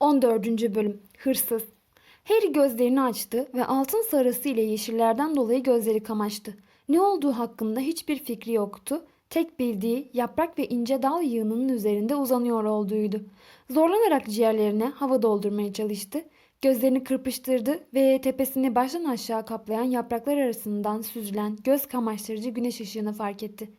14. Bölüm Hırsız Harry gözlerini açtı ve altın sarısı ile yeşillerden dolayı gözleri kamaştı. Ne olduğu hakkında hiçbir fikri yoktu. Tek bildiği yaprak ve ince dal yığınının üzerinde uzanıyor olduğuydu. Zorlanarak ciğerlerine hava doldurmaya çalıştı. Gözlerini kırpıştırdı ve tepesini baştan aşağı kaplayan yapraklar arasından süzülen göz kamaştırıcı güneş ışığını fark etti.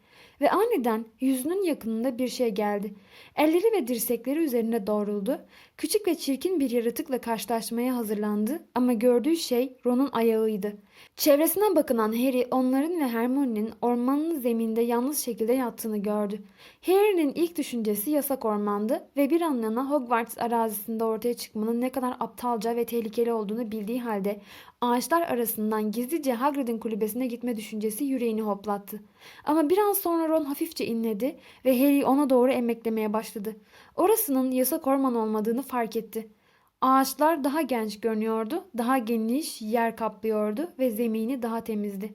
Ve aniden yüzünün yakınında bir şey geldi. Elleri ve dirsekleri üzerine doğruldu. Küçük ve çirkin bir yaratıkla karşılaşmaya hazırlandı ama gördüğü şey Ron'un ayağıydı. Çevresine bakınan Harry onların ve Hermione'nin ormanın zeminde yalnız şekilde yattığını gördü. Harry'nin ilk düşüncesi yasak ormandı ve bir anlığına Hogwarts arazisinde ortaya çıkmanın ne kadar aptalca ve tehlikeli olduğunu bildiği halde ağaçlar arasından gizlice Hagrid'in kulübesine gitme düşüncesi yüreğini hoplattı. Ama bir an sonra Ron hafifçe inledi ve Harry ona doğru emeklemeye başladı. Orasının yasak orman olmadığını fark etti. Ağaçlar daha genç görünüyordu, daha geniş yer kaplıyordu ve zemini daha temizdi.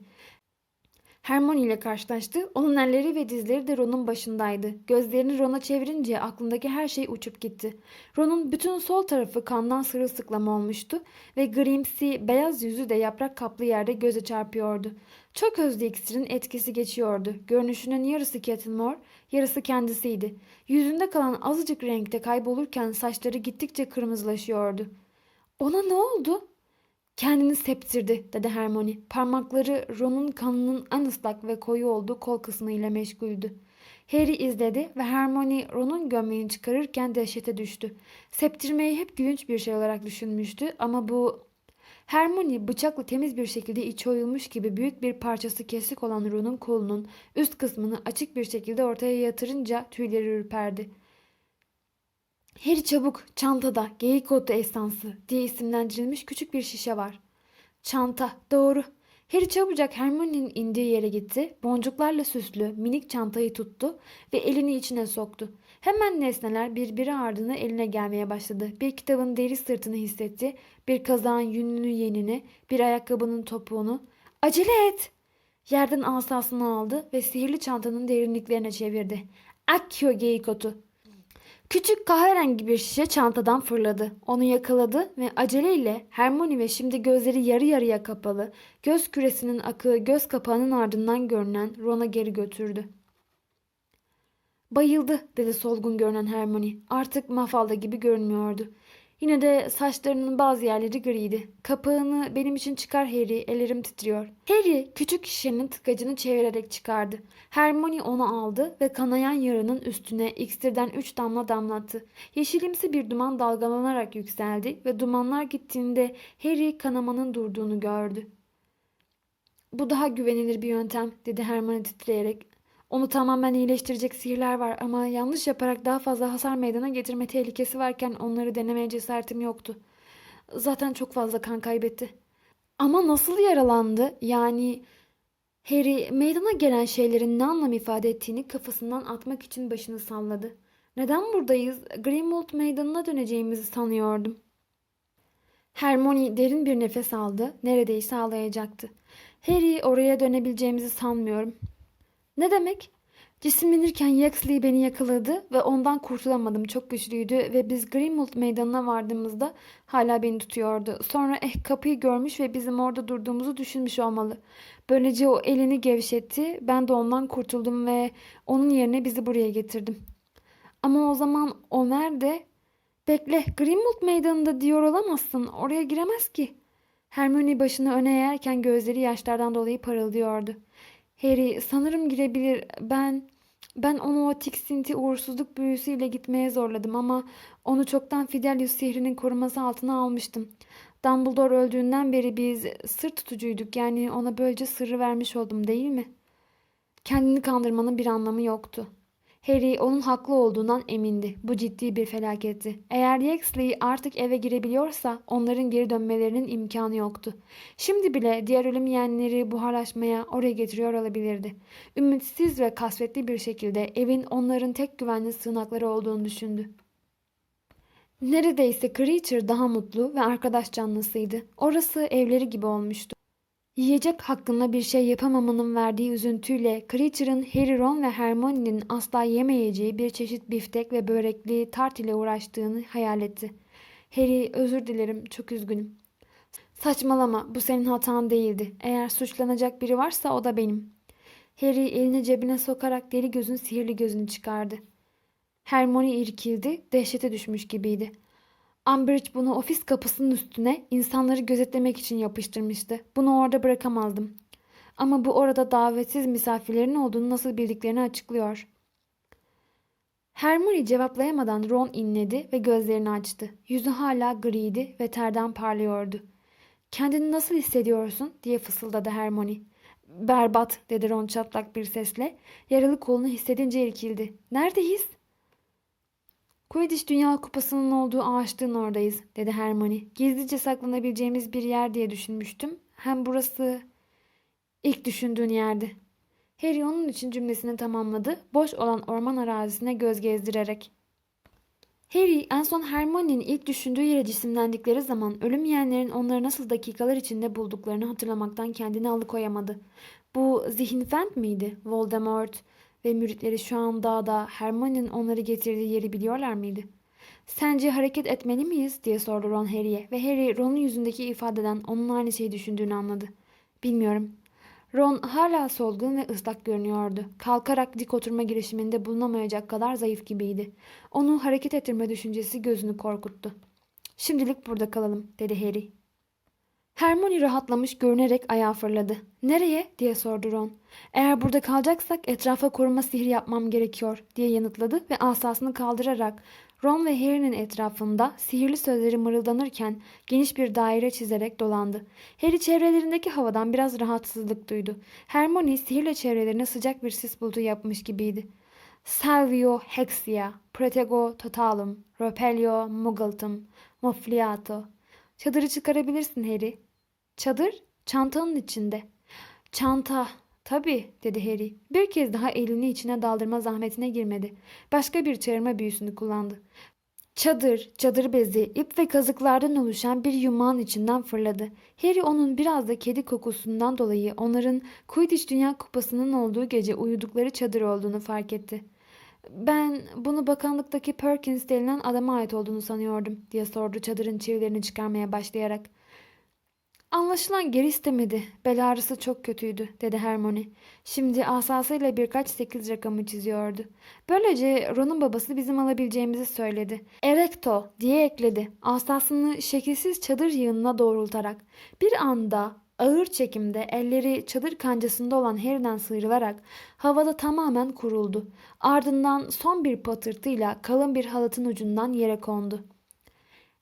Hermione ile karşılaştı. Onun elleri ve dizleri de Ron'un başındaydı. Gözlerini Ron'a çevirince aklındaki her şey uçup gitti. Ron'un bütün sol tarafı kandan sırılsıklam olmuştu ve grimsi beyaz yüzü de yaprak kaplı yerde göze çarpıyordu. Çok özlü iksirin etkisi geçiyordu. Görünüşünün yarısı Catmore, yarısı kendisiydi. Yüzünde kalan azıcık renkte kaybolurken saçları gittikçe kırmızılaşıyordu. Ona ne oldu? Kendini septirdi dedi Hermione. Parmakları Ron'un kanının en ıslak ve koyu olduğu kol kısmıyla meşguldü. Harry izledi ve Hermione Ron'un gömleğini çıkarırken dehşete düştü. Septirmeyi hep gülünç bir şey olarak düşünmüştü ama bu... Hermione bıçakla temiz bir şekilde içi oyulmuş gibi büyük bir parçası kesik olan Ron'un kolunun üst kısmını açık bir şekilde ortaya yatırınca tüyleri ürperdi. Harry çabuk çantada geyik otu esansı diye isimlendirilmiş küçük bir şişe var. Çanta doğru. Harry çabucak Hermione'nin indiği yere gitti. Boncuklarla süslü minik çantayı tuttu ve elini içine soktu. Hemen nesneler birbiri ardına eline gelmeye başladı. Bir kitabın deri sırtını hissetti. Bir kazağın yünlü yenini, bir ayakkabının topuğunu. Acele et! Yerden asasını aldı ve sihirli çantanın derinliklerine çevirdi. Akkio geyik otu. Küçük kahverengi bir şişe çantadan fırladı. Onu yakaladı ve aceleyle Hermione ve şimdi gözleri yarı yarıya kapalı, göz küresinin akığı göz kapağının ardından görünen Ron'a geri götürdü. Bayıldı dedi solgun görünen Hermione. Artık mafalda gibi görünmüyordu. Yine de saçlarının bazı yerleri griydi. Kapağını benim için çıkar Harry, ellerim titriyor. Harry küçük şişenin tıkacını çevirerek çıkardı. Hermione onu aldı ve kanayan yaranın üstüne iksirden üç damla damlattı. Yeşilimsi bir duman dalgalanarak yükseldi ve dumanlar gittiğinde Harry kanamanın durduğunu gördü. Bu daha güvenilir bir yöntem dedi Hermione titreyerek. Onu tamamen iyileştirecek sihirler var ama yanlış yaparak daha fazla hasar meydana getirme tehlikesi varken onları denemeye cesaretim yoktu. Zaten çok fazla kan kaybetti. Ama nasıl yaralandı? Yani Harry meydana gelen şeylerin ne anlam ifade ettiğini kafasından atmak için başını salladı. Neden buradayız? Grimmauld meydanına döneceğimizi sanıyordum. Hermione derin bir nefes aldı. Neredeyse ağlayacaktı. Harry oraya dönebileceğimizi sanmıyorum. Ne demek? Cisimlenirken Yaxley beni yakaladı ve ondan kurtulamadım. Çok güçlüydü ve biz Grimmauld meydanına vardığımızda hala beni tutuyordu. Sonra eh kapıyı görmüş ve bizim orada durduğumuzu düşünmüş olmalı. Böylece o elini gevşetti. Ben de ondan kurtuldum ve onun yerine bizi buraya getirdim. Ama o zaman o nerede? Bekle, Grimmauld meydanında diyor olamazsın. Oraya giremez ki. Hermione başını öne eğerken gözleri yaşlardan dolayı parıldıyordu. Harry sanırım girebilir. Ben ben onu o tiksinti uğursuzluk büyüsüyle gitmeye zorladım ama onu çoktan Fidelius sihrinin koruması altına almıştım. Dumbledore öldüğünden beri biz sır tutucuyduk. Yani ona böylece sırrı vermiş oldum değil mi? Kendini kandırmanın bir anlamı yoktu. Harry onun haklı olduğundan emindi. Bu ciddi bir felaketti. Eğer Yaxley artık eve girebiliyorsa onların geri dönmelerinin imkanı yoktu. Şimdi bile diğer ölüm yeğenleri buharlaşmaya oraya getiriyor olabilirdi. Ümitsiz ve kasvetli bir şekilde evin onların tek güvenli sığınakları olduğunu düşündü. Neredeyse Creature daha mutlu ve arkadaş canlısıydı. Orası evleri gibi olmuştu. Yiyecek hakkında bir şey yapamamanın verdiği üzüntüyle Creature'ın Harry, Ron ve Hermione'nin asla yemeyeceği bir çeşit biftek ve börekli tart ile uğraştığını hayal etti. Harry özür dilerim çok üzgünüm. Saçmalama bu senin hatan değildi. Eğer suçlanacak biri varsa o da benim. Harry elini cebine sokarak deli gözün sihirli gözünü çıkardı. Hermione irkildi, dehşete düşmüş gibiydi. Umbridge bunu ofis kapısının üstüne insanları gözetlemek için yapıştırmıştı. Bunu orada bırakamazdım. Ama bu orada davetsiz misafirlerin olduğunu nasıl bildiklerini açıklıyor. Hermione cevaplayamadan Ron inledi ve gözlerini açtı. Yüzü hala griydi ve terden parlıyordu. Kendini nasıl hissediyorsun diye fısıldadı Hermione. Berbat dedi Ron çatlak bir sesle. Yaralı kolunu hissedince irkildi. Neredeyiz? Quidditch Dünya Kupası'nın olduğu ağaçlığın oradayız dedi Hermione. Gizlice saklanabileceğimiz bir yer diye düşünmüştüm. Hem burası ilk düşündüğün yerdi. Harry onun için cümlesini tamamladı. Boş olan orman arazisine göz gezdirerek. Harry en son Hermione'nin ilk düşündüğü yere cisimlendikleri zaman ölüm yiyenlerin onları nasıl dakikalar içinde bulduklarını hatırlamaktan kendini alıkoyamadı. Bu zihinfent miydi? Voldemort ve müritleri şu an dağda Hermione'nin onları getirdiği yeri biliyorlar mıydı? Sence hareket etmeli miyiz diye sordu Ron Harry'e ve Harry Ron'un yüzündeki ifadeden onun aynı şeyi düşündüğünü anladı. Bilmiyorum. Ron hala solgun ve ıslak görünüyordu. Kalkarak dik oturma girişiminde bulunamayacak kadar zayıf gibiydi. Onu hareket ettirme düşüncesi gözünü korkuttu. Şimdilik burada kalalım dedi Harry. Hermione rahatlamış görünerek ayağa fırladı. Nereye diye sordu Ron. Eğer burada kalacaksak etrafa koruma sihri yapmam gerekiyor diye yanıtladı ve asasını kaldırarak Ron ve Harry'nin etrafında sihirli sözleri mırıldanırken geniş bir daire çizerek dolandı. Harry çevrelerindeki havadan biraz rahatsızlık duydu. Hermione sihirle çevrelerine sıcak bir sis bulutu yapmış gibiydi. Salvio Hexia, Protego Totalum, Repelio Muggletum, Mofliato. Çadırı çıkarabilirsin Harry. Çadır? Çantanın içinde. Çanta. Tabii dedi Harry. Bir kez daha elini içine daldırma zahmetine girmedi. Başka bir çağırma büyüsünü kullandı. Çadır, çadır bezi, ip ve kazıklardan oluşan bir yumağın içinden fırladı. Harry onun biraz da kedi kokusundan dolayı onların Quidditch Dünya Kupası'nın olduğu gece uyudukları çadır olduğunu fark etti. Ben bunu bakanlıktaki Perkins denilen adama ait olduğunu sanıyordum diye sordu çadırın çivilerini çıkarmaya başlayarak. Anlaşılan geri istemedi. Bel ağrısı çok kötüydü dedi Hermione. Şimdi asasıyla birkaç sekiz rakamı çiziyordu. Böylece Ron'un babası bizim alabileceğimizi söyledi. Erecto diye ekledi. Asasını şekilsiz çadır yığınına doğrultarak. Bir anda ağır çekimde elleri çadır kancasında olan Harry'den sıyrılarak havada tamamen kuruldu. Ardından son bir patırtıyla kalın bir halatın ucundan yere kondu.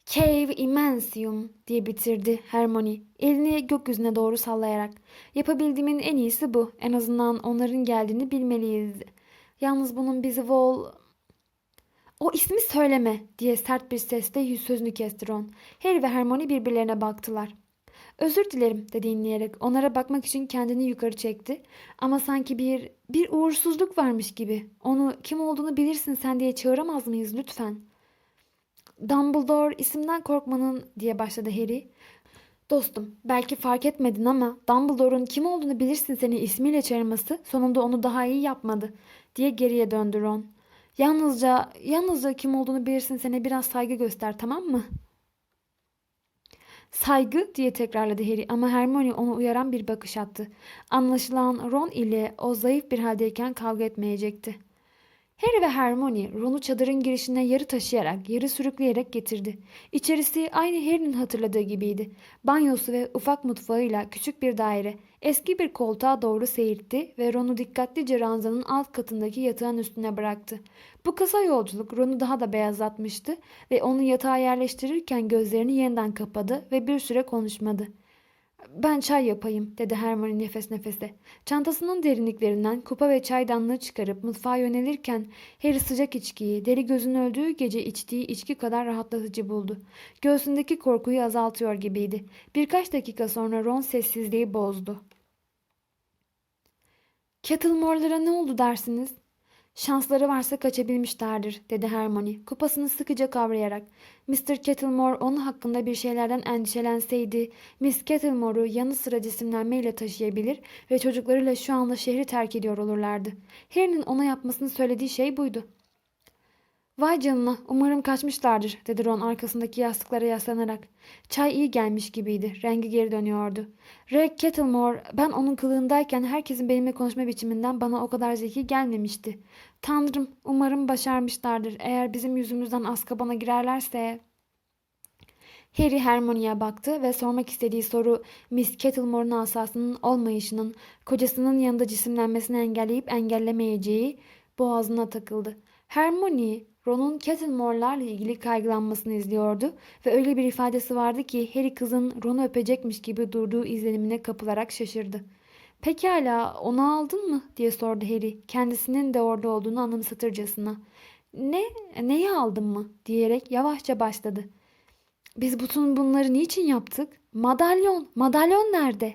Cave Immensium diye bitirdi Hermione elini gökyüzüne doğru sallayarak. Yapabildiğimin en iyisi bu. En azından onların geldiğini bilmeliyiz. Yalnız bunun bizi Vol... O ismi söyleme diye sert bir sesle yüz sözünü kesti Ron. Harry ve Hermione birbirlerine baktılar. Özür dilerim dedi inleyerek. Onlara bakmak için kendini yukarı çekti. Ama sanki bir bir uğursuzluk varmış gibi. Onu kim olduğunu bilirsin sen diye çağıramaz mıyız lütfen? Dumbledore isimden korkmanın diye başladı Harry. Dostum belki fark etmedin ama Dumbledore'un kim olduğunu bilirsin seni ismiyle çağırması sonunda onu daha iyi yapmadı diye geriye döndü Ron. Yalnızca, yalnızca kim olduğunu bilirsin sene biraz saygı göster tamam mı? Saygı diye tekrarladı Harry ama Hermione onu uyaran bir bakış attı. Anlaşılan Ron ile o zayıf bir haldeyken kavga etmeyecekti. Harry ve Hermione Ron'u çadırın girişine yarı taşıyarak, yarı sürükleyerek getirdi. İçerisi aynı Harry'nin hatırladığı gibiydi. Banyosu ve ufak mutfağıyla küçük bir daire. Eski bir koltuğa doğru seyirtti ve Ron'u dikkatlice ranzanın alt katındaki yatağın üstüne bıraktı. Bu kısa yolculuk Ron'u daha da beyazlatmıştı ve onu yatağa yerleştirirken gözlerini yeniden kapadı ve bir süre konuşmadı. Ben çay yapayım dedi Hermione nefes nefese. Çantasının derinliklerinden kupa ve çaydanlığı çıkarıp mutfağa yönelirken Harry sıcak içkiyi deli gözün öldüğü gece içtiği içki kadar rahatlatıcı buldu. Göğsündeki korkuyu azaltıyor gibiydi. Birkaç dakika sonra Ron sessizliği bozdu. Kettlemore'lara ne oldu dersiniz? Şansları varsa kaçabilmişlerdir, dedi Hermione, kupasını sıkıca kavrayarak. Mr. Kettlemore onun hakkında bir şeylerden endişelenseydi, Miss Kettlemore'u yanı sıra cisimlenmeyle taşıyabilir ve çocuklarıyla şu anda şehri terk ediyor olurlardı. Harry'nin ona yapmasını söylediği şey buydu. Vay canına umarım kaçmışlardır dedi Ron arkasındaki yastıklara yaslanarak. Çay iyi gelmiş gibiydi. Rengi geri dönüyordu. Rick Kettlemore ben onun kılığındayken herkesin benimle konuşma biçiminden bana o kadar zeki gelmemişti. Tanrım umarım başarmışlardır. Eğer bizim yüzümüzden Azkaban'a girerlerse... Harry Hermione'ye baktı ve sormak istediği soru Miss Kettlemore'un asasının olmayışının kocasının yanında cisimlenmesini engelleyip engellemeyeceği boğazına takıldı. Hermione, Ron'un Kettlemore'larla ilgili kaygılanmasını izliyordu ve öyle bir ifadesi vardı ki Harry kızın Ron'u öpecekmiş gibi durduğu izlenimine kapılarak şaşırdı. Pekala onu aldın mı diye sordu Harry kendisinin de orada olduğunu anımsatırcasına. Ne? Neyi aldın mı? diyerek yavaşça başladı. Biz bütün bunları niçin yaptık? Madalyon, madalyon nerede?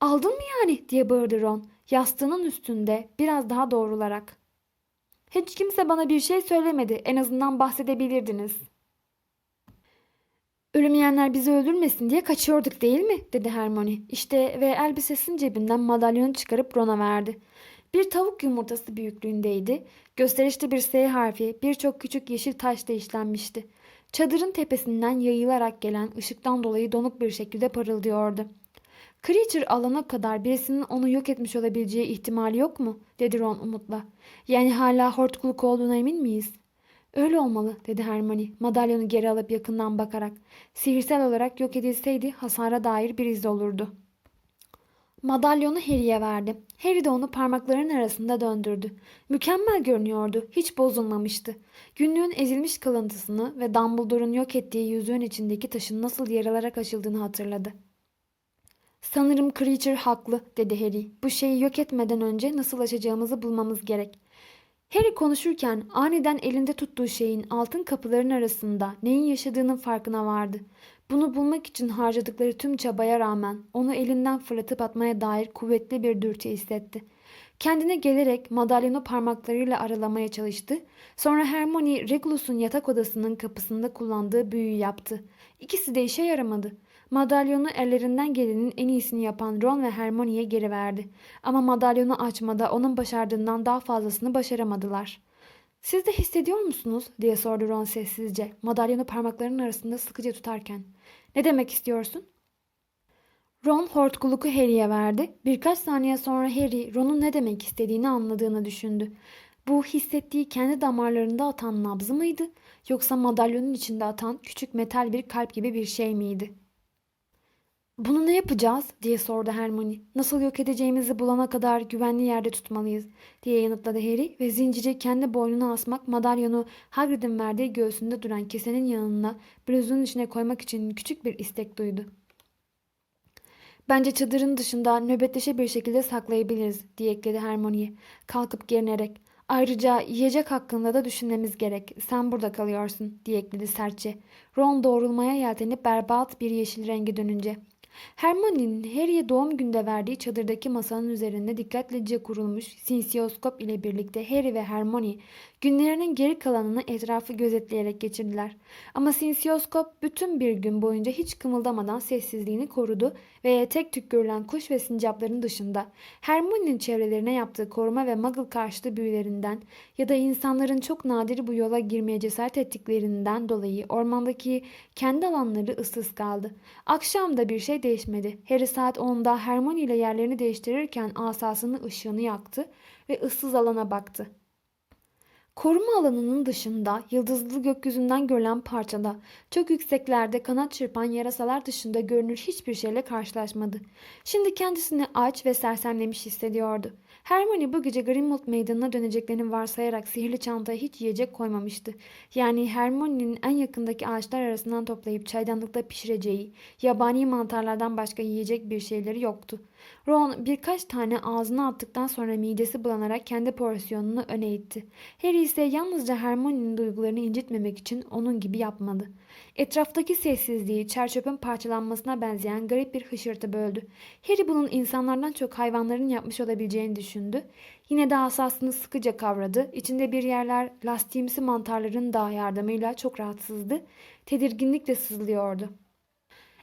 Aldın mı yani diye bağırdı Ron yastığının üstünde biraz daha doğrularak. Hiç kimse bana bir şey söylemedi. En azından bahsedebilirdiniz. Ölmeyenler bizi öldürmesin diye kaçıyorduk değil mi? dedi Hermione. İşte ve elbisesinin cebinden madalyonu çıkarıp Ron'a verdi. Bir tavuk yumurtası büyüklüğündeydi. Gösterişli bir S harfi birçok küçük yeşil taşla işlenmişti. Çadırın tepesinden yayılarak gelen ışıktan dolayı donuk bir şekilde parıldıyordu. Creature alana kadar birisinin onu yok etmiş olabileceği ihtimali yok mu? dedi Ron umutla. Yani hala hortkuluk olduğuna emin miyiz? Öyle olmalı dedi Hermione madalyonu geri alıp yakından bakarak. Sihirsel olarak yok edilseydi hasara dair bir iz olurdu. Madalyonu Harry'e verdi. Harry de onu parmaklarının arasında döndürdü. Mükemmel görünüyordu. Hiç bozulmamıştı. Günlüğün ezilmiş kalıntısını ve Dumbledore'un yok ettiği yüzüğün içindeki taşın nasıl yarılarak açıldığını hatırladı. Sanırım Creature haklı dedi Harry. Bu şeyi yok etmeden önce nasıl açacağımızı bulmamız gerek. Harry konuşurken aniden elinde tuttuğu şeyin altın kapıların arasında neyin yaşadığının farkına vardı. Bunu bulmak için harcadıkları tüm çabaya rağmen onu elinden fırlatıp atmaya dair kuvvetli bir dürtü hissetti. Kendine gelerek madalyonu parmaklarıyla aralamaya çalıştı. Sonra Hermione Regulus'un yatak odasının kapısında kullandığı büyüyü yaptı. İkisi de işe yaramadı. Madalyonu ellerinden gelenin en iyisini yapan Ron ve Hermione'ye geri verdi. Ama madalyonu açmada onun başardığından daha fazlasını başaramadılar. Siz de hissediyor musunuz? diye sordu Ron sessizce. Madalyonu parmaklarının arasında sıkıca tutarken. Ne demek istiyorsun? Ron hortkuluku Harry'e verdi. Birkaç saniye sonra Harry Ron'un ne demek istediğini anladığını düşündü. Bu hissettiği kendi damarlarında atan nabzı mıydı? Yoksa madalyonun içinde atan küçük metal bir kalp gibi bir şey miydi? Bunu ne yapacağız diye sordu Hermione. Nasıl yok edeceğimizi bulana kadar güvenli yerde tutmalıyız diye yanıtladı Harry ve zinciri kendi boynuna asmak madalyonu Hagrid'in verdiği göğsünde duran kesenin yanına bluzunun içine koymak için küçük bir istek duydu. Bence çadırın dışında nöbetleşe bir şekilde saklayabiliriz diye ekledi Hermione kalkıp gerinerek. Ayrıca yiyecek hakkında da düşünmemiz gerek. Sen burada kalıyorsun diye ekledi sertçe. Ron doğrulmaya yeltenip berbat bir yeşil rengi dönünce. Hermione'nin Harry'e doğum günde verdiği çadırdaki masanın üzerinde dikkatlice kurulmuş sinsiyoskop ile birlikte Harry ve Hermione günlerinin geri kalanını etrafı gözetleyerek geçirdiler. Ama sinsiyoskop bütün bir gün boyunca hiç kımıldamadan sessizliğini korudu ve tek tük görülen kuş ve sincapların dışında Hermione'nin çevrelerine yaptığı koruma ve muggle karşıtı büyülerinden ya da insanların çok nadir bu yola girmeye cesaret ettiklerinden dolayı ormandaki kendi alanları ıssız kaldı. Akşam da bir şey değişmedi. Harry saat 10'da Hermione ile yerlerini değiştirirken asasının ışığını yaktı ve ıssız alana baktı. Koruma alanının dışında yıldızlı gökyüzünden görülen parçada çok yükseklerde kanat çırpan yarasalar dışında görünür hiçbir şeyle karşılaşmadı. Şimdi kendisini aç ve sersemlemiş hissediyordu. Hermione bu gece Grimmauld meydanına döneceklerini varsayarak sihirli çantaya hiç yiyecek koymamıştı. Yani Hermione'nin en yakındaki ağaçlar arasından toplayıp çaydanlıkta pişireceği yabani mantarlardan başka yiyecek bir şeyleri yoktu. Ron birkaç tane ağzına attıktan sonra midesi bulanarak kendi porsiyonunu öne itti. Harry ise yalnızca Hermione'nin duygularını incitmemek için onun gibi yapmadı. Etraftaki sessizliği çerçöpün parçalanmasına benzeyen garip bir hışırtı böldü. Harry bunun insanlardan çok hayvanların yapmış olabileceğini düşündü. Yine de asasını sıkıca kavradı. İçinde bir yerler lastiğimsi mantarların da yardımıyla çok rahatsızdı. Tedirginlikle sızlıyordu.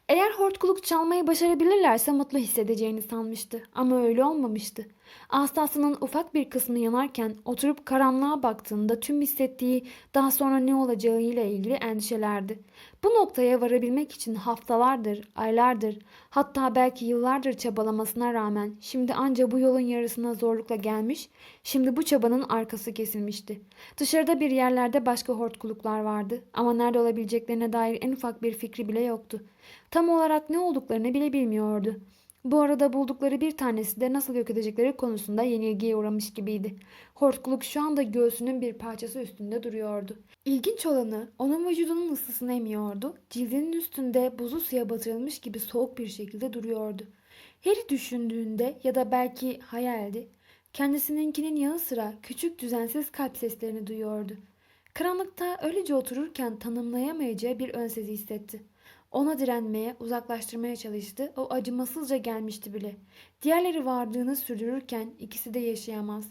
Eğer hortkuluk çalmayı başarabilirlerse mutlu hissedeceğini sanmıştı. Ama öyle olmamıştı. Asasının ufak bir kısmı yanarken oturup karanlığa baktığında tüm hissettiği daha sonra ne olacağıyla ilgili endişelerdi. Bu noktaya varabilmek için haftalardır, aylardır, hatta belki yıllardır çabalamasına rağmen şimdi anca bu yolun yarısına zorlukla gelmiş, şimdi bu çabanın arkası kesilmişti. Dışarıda bir yerlerde başka hortkuluklar vardı ama nerede olabileceklerine dair en ufak bir fikri bile yoktu. Tam olarak ne olduklarını bile bilmiyordu. Bu arada buldukları bir tanesi de nasıl yok edecekleri konusunda yenilgiye uğramış gibiydi. Hortkuluk şu anda göğsünün bir parçası üstünde duruyordu. İlginç olanı onun vücudunun ısısını emiyordu. Cildinin üstünde buzlu suya batırılmış gibi soğuk bir şekilde duruyordu. Harry düşündüğünde ya da belki hayaldi. Kendisininkinin yanı sıra küçük düzensiz kalp seslerini duyuyordu. Karanlıkta öylece otururken tanımlayamayacağı bir önsezi hissetti. Ona direnmeye, uzaklaştırmaya çalıştı. O acımasızca gelmişti bile. Diğerleri vardığını sürdürürken ikisi de yaşayamaz.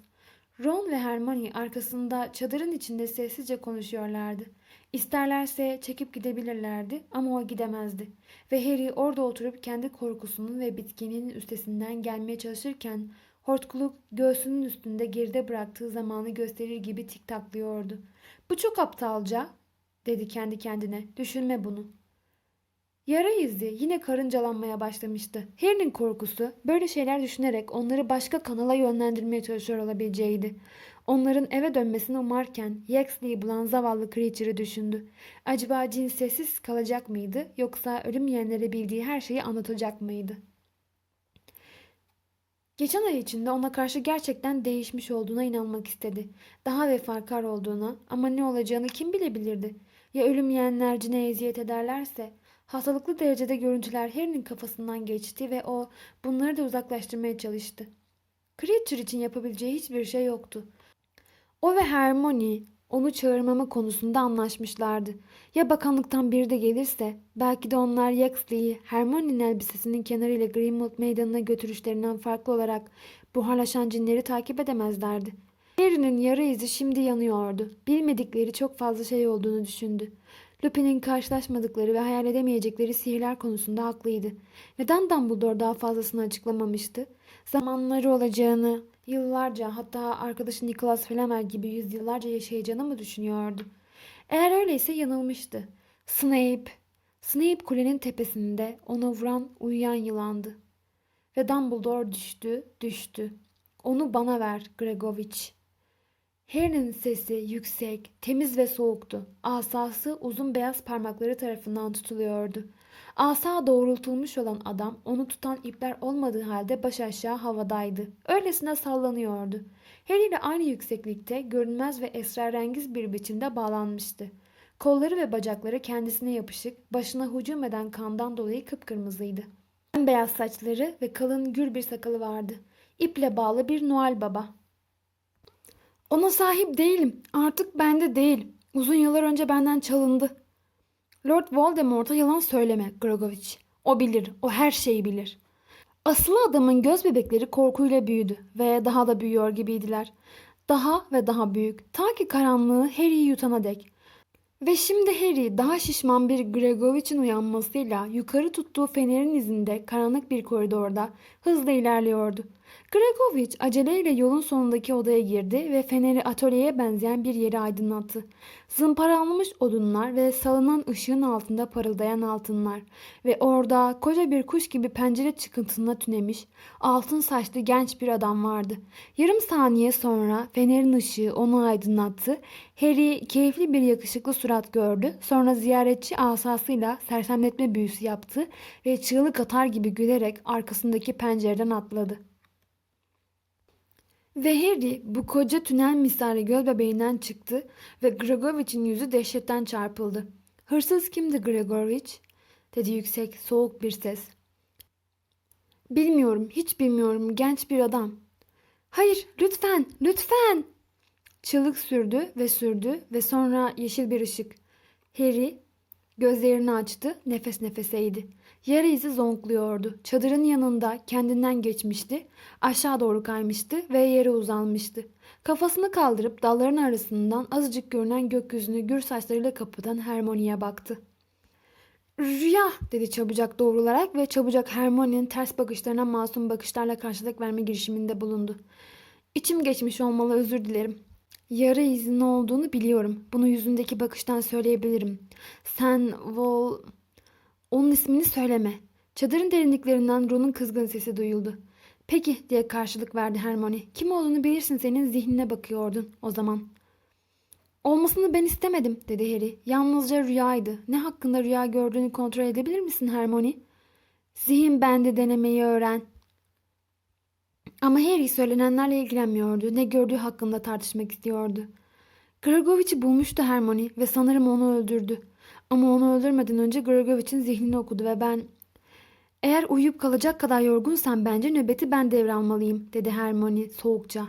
Ron ve Hermione arkasında çadırın içinde sessizce konuşuyorlardı. İsterlerse çekip gidebilirlerdi ama o gidemezdi. Ve Harry orada oturup kendi korkusunun ve bitkinin üstesinden gelmeye çalışırken hortkuluk göğsünün üstünde geride bıraktığı zamanı gösterir gibi tik taklıyordu. Bu çok aptalca dedi kendi kendine. Düşünme bunu. Yara izi yine karıncalanmaya başlamıştı. Harry'nin korkusu böyle şeyler düşünerek onları başka kanala yönlendirmeye çalışıyor olabileceğiydi. Onların eve dönmesini umarken Yaxley'i bulan zavallı Creature'ı düşündü. Acaba cin sessiz kalacak mıydı yoksa ölüm yeğenlere bildiği her şeyi anlatacak mıydı? Geçen ay içinde ona karşı gerçekten değişmiş olduğuna inanmak istedi. Daha vefakar olduğuna ama ne olacağını kim bilebilirdi? Ya ölüm yeğenler cine eziyet ederlerse? Hastalıklı derecede görüntüler Harry'nin kafasından geçti ve o bunları da uzaklaştırmaya çalıştı. Creature için yapabileceği hiçbir şey yoktu. O ve Hermione onu çağırmama konusunda anlaşmışlardı. Ya bakanlıktan biri de gelirse belki de onlar Yaxley'i Hermione'nin elbisesinin kenarıyla Grimmauld meydanına götürüşlerinden farklı olarak buharlaşan cinleri takip edemezlerdi. Harry'nin yara izi şimdi yanıyordu. Bilmedikleri çok fazla şey olduğunu düşündü. Lupin'in karşılaşmadıkları ve hayal edemeyecekleri sihirler konusunda haklıydı. Neden Dumbledore daha fazlasını açıklamamıştı? Zamanları olacağını, yıllarca hatta arkadaşı Nicholas Flamel gibi yüzyıllarca yaşayacağını mı düşünüyordu? Eğer öyleyse yanılmıştı. Snape, Snape kulenin tepesinde onu vuran uyuyan yılandı. Ve Dumbledore düştü, düştü. Onu bana ver Gregovich. Harry'nin sesi yüksek, temiz ve soğuktu. Asası uzun beyaz parmakları tarafından tutuluyordu. Asa doğrultulmuş olan adam onu tutan ipler olmadığı halde baş aşağı havadaydı. Öylesine sallanıyordu. Harry ile aynı yükseklikte görünmez ve esrarengiz bir biçimde bağlanmıştı. Kolları ve bacakları kendisine yapışık, başına hücum eden kandan dolayı kıpkırmızıydı. Beyaz saçları ve kalın gür bir sakalı vardı. İple bağlı bir Noel Baba. Ona sahip değilim. Artık bende değil. Uzun yıllar önce benden çalındı. Lord Voldemort'a yalan söyleme Grogovich. O bilir. O her şeyi bilir. Asılı adamın göz bebekleri korkuyla büyüdü ve daha da büyüyor gibiydiler. Daha ve daha büyük. Ta ki karanlığı Harry'i yutana dek. Ve şimdi Harry daha şişman bir Gregovich'in uyanmasıyla yukarı tuttuğu fenerin izinde karanlık bir koridorda hızla ilerliyordu. Gregovich aceleyle yolun sonundaki odaya girdi ve feneri atölyeye benzeyen bir yeri aydınlattı. Zımparalanmış odunlar ve salınan ışığın altında parıldayan altınlar ve orada koca bir kuş gibi pencere çıkıntısına tünemiş altın saçlı genç bir adam vardı. Yarım saniye sonra fenerin ışığı onu aydınlattı. Harry keyifli bir yakışıklı surat gördü. Sonra ziyaretçi asasıyla sersemletme büyüsü yaptı ve çığlık atar gibi gülerek arkasındaki pencereden atladı. Ve Harry bu koca tünel misali göl bebeğinden çıktı ve Gregovich'in yüzü dehşetten çarpıldı. Hırsız kimdi Gregorich? dedi yüksek, soğuk bir ses. Bilmiyorum, hiç bilmiyorum. Genç bir adam. Hayır, lütfen, lütfen. Çığlık sürdü ve sürdü ve sonra yeşil bir ışık. Harry gözlerini açtı, nefes nefeseydi. Yer izi zonkluyordu. Çadırın yanında kendinden geçmişti. Aşağı doğru kaymıştı ve yere uzanmıştı. Kafasını kaldırıp dalların arasından azıcık görünen gökyüzünü gür saçlarıyla kapatan Hermione'ye baktı. Rüya dedi çabucak doğrularak ve çabucak Hermione'nin ters bakışlarına masum bakışlarla karşılık verme girişiminde bulundu. İçim geçmiş olmalı özür dilerim. Yarı izni olduğunu biliyorum. Bunu yüzündeki bakıştan söyleyebilirim. Sen Vol... Onun ismini söyleme. Çadırın derinliklerinden Ron'un kızgın sesi duyuldu. Peki diye karşılık verdi Hermione. Kim olduğunu bilirsin senin zihnine bakıyordun o zaman. Olmasını ben istemedim dedi Harry. Yalnızca rüyaydı. Ne hakkında rüya gördüğünü kontrol edebilir misin Hermione? Zihin bende denemeyi öğren. Ama Harry söylenenlerle ilgilenmiyordu. Ne gördüğü hakkında tartışmak istiyordu. Gregovich'i bulmuştu Hermione ve sanırım onu öldürdü. Ama onu öldürmeden önce Gregovich'in zihnini okudu ve ben... Eğer uyuyup kalacak kadar yorgunsan bence nöbeti ben devralmalıyım dedi Hermione soğukça.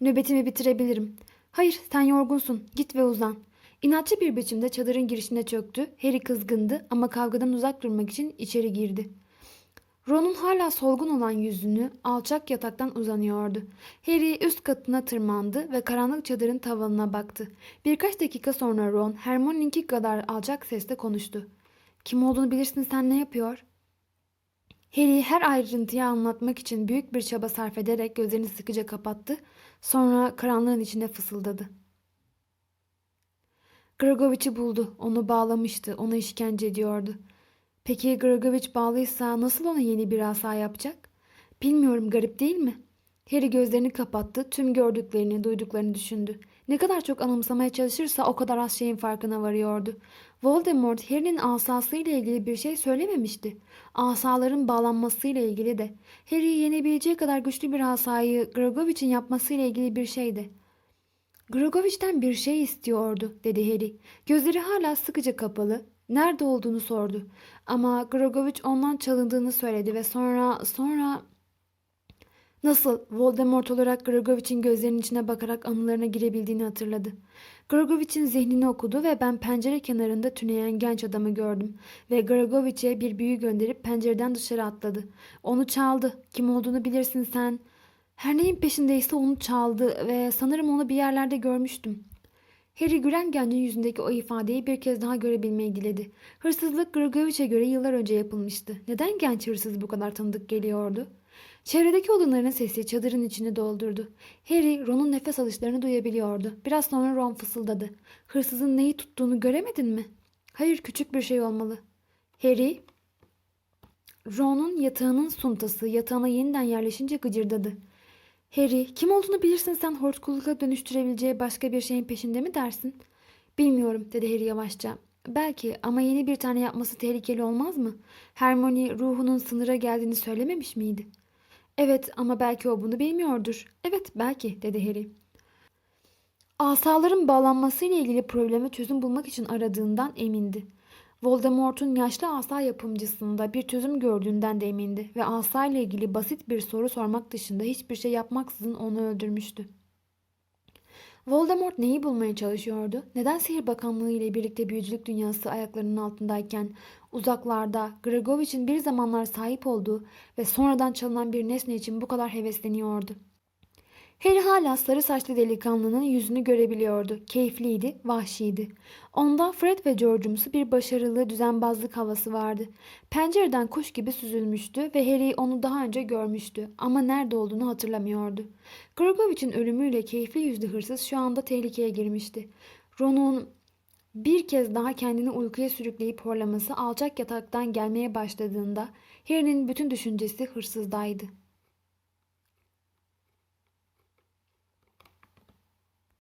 Nöbetimi bitirebilirim. Hayır sen yorgunsun git ve uzan. İnatçı bir biçimde çadırın girişine çöktü. Harry kızgındı ama kavgadan uzak durmak için içeri girdi. Ron'un hala solgun olan yüzünü alçak yataktan uzanıyordu. Harry üst katına tırmandı ve karanlık çadırın tavanına baktı. Birkaç dakika sonra Ron Hermione'ninki kadar alçak sesle konuştu. Kim olduğunu bilirsin sen ne yapıyor? Harry her ayrıntıyı anlatmak için büyük bir çaba sarf ederek gözlerini sıkıca kapattı. Sonra karanlığın içine fısıldadı. Gregovich'i buldu. Onu bağlamıştı. Ona işkence ediyordu. Peki Gregovich bağlıysa nasıl ona yeni bir asa yapacak? Bilmiyorum garip değil mi? Harry gözlerini kapattı. Tüm gördüklerini, duyduklarını düşündü. Ne kadar çok anımsamaya çalışırsa o kadar az şeyin farkına varıyordu. Voldemort Harry'nin asasıyla ilgili bir şey söylememişti. Asaların bağlanmasıyla ilgili de. Harry'i yenebileceği kadar güçlü bir asayı Gregovich'in yapmasıyla ilgili bir şeydi. Gregovich'ten bir şey istiyordu, dedi Harry. Gözleri hala sıkıca kapalı. Nerede olduğunu sordu. Ama Gregovich ondan çalındığını söyledi ve sonra, sonra... Nasıl Voldemort olarak Gregovich'in gözlerinin içine bakarak anılarına girebildiğini hatırladı. Gregovich'in zihnini okudu ve ben pencere kenarında tüneyen genç adamı gördüm. Ve Gregovich'e bir büyü gönderip pencereden dışarı atladı. Onu çaldı. Kim olduğunu bilirsin sen. Her neyin peşindeyse onu çaldı ve sanırım onu bir yerlerde görmüştüm. Harry gülen gencin yüzündeki o ifadeyi bir kez daha görebilmeyi diledi. Hırsızlık Gregovich'e göre yıllar önce yapılmıştı. Neden genç hırsız bu kadar tanıdık geliyordu? Çevredeki odunların sesi çadırın içini doldurdu. Harry Ron'un nefes alışlarını duyabiliyordu. Biraz sonra Ron fısıldadı. Hırsızın neyi tuttuğunu göremedin mi? Hayır küçük bir şey olmalı. Harry Ron'un yatağının suntası yatağına yeniden yerleşince gıcırdadı. Harry, kim olduğunu bilirsin sen hortkulukla dönüştürebileceği başka bir şeyin peşinde mi dersin? Bilmiyorum, dedi Harry yavaşça. Belki ama yeni bir tane yapması tehlikeli olmaz mı? Hermione ruhunun sınıra geldiğini söylememiş miydi? Evet ama belki o bunu bilmiyordur. Evet belki, dedi Harry. Asaların bağlanmasıyla ilgili probleme çözüm bulmak için aradığından emindi. Voldemort'un yaşlı asa yapımcısında bir çözüm gördüğünden de emindi ve asa ile ilgili basit bir soru sormak dışında hiçbir şey yapmaksızın onu öldürmüştü. Voldemort neyi bulmaya çalışıyordu? Neden sihir bakanlığı ile birlikte büyücülük dünyası ayaklarının altındayken uzaklarda Gregovich'in bir zamanlar sahip olduğu ve sonradan çalınan bir nesne için bu kadar hevesleniyordu? Harry hala sarı saçlı delikanlının yüzünü görebiliyordu. Keyifliydi, vahşiydi. Onda Fred ve George'umsu bir başarılı düzenbazlık havası vardı. Pencereden kuş gibi süzülmüştü ve Harry onu daha önce görmüştü ama nerede olduğunu hatırlamıyordu. Gregovich'in ölümüyle keyifli yüzlü hırsız şu anda tehlikeye girmişti. Ron'un bir kez daha kendini uykuya sürükleyip horlaması alçak yataktan gelmeye başladığında Harry'nin bütün düşüncesi hırsızdaydı.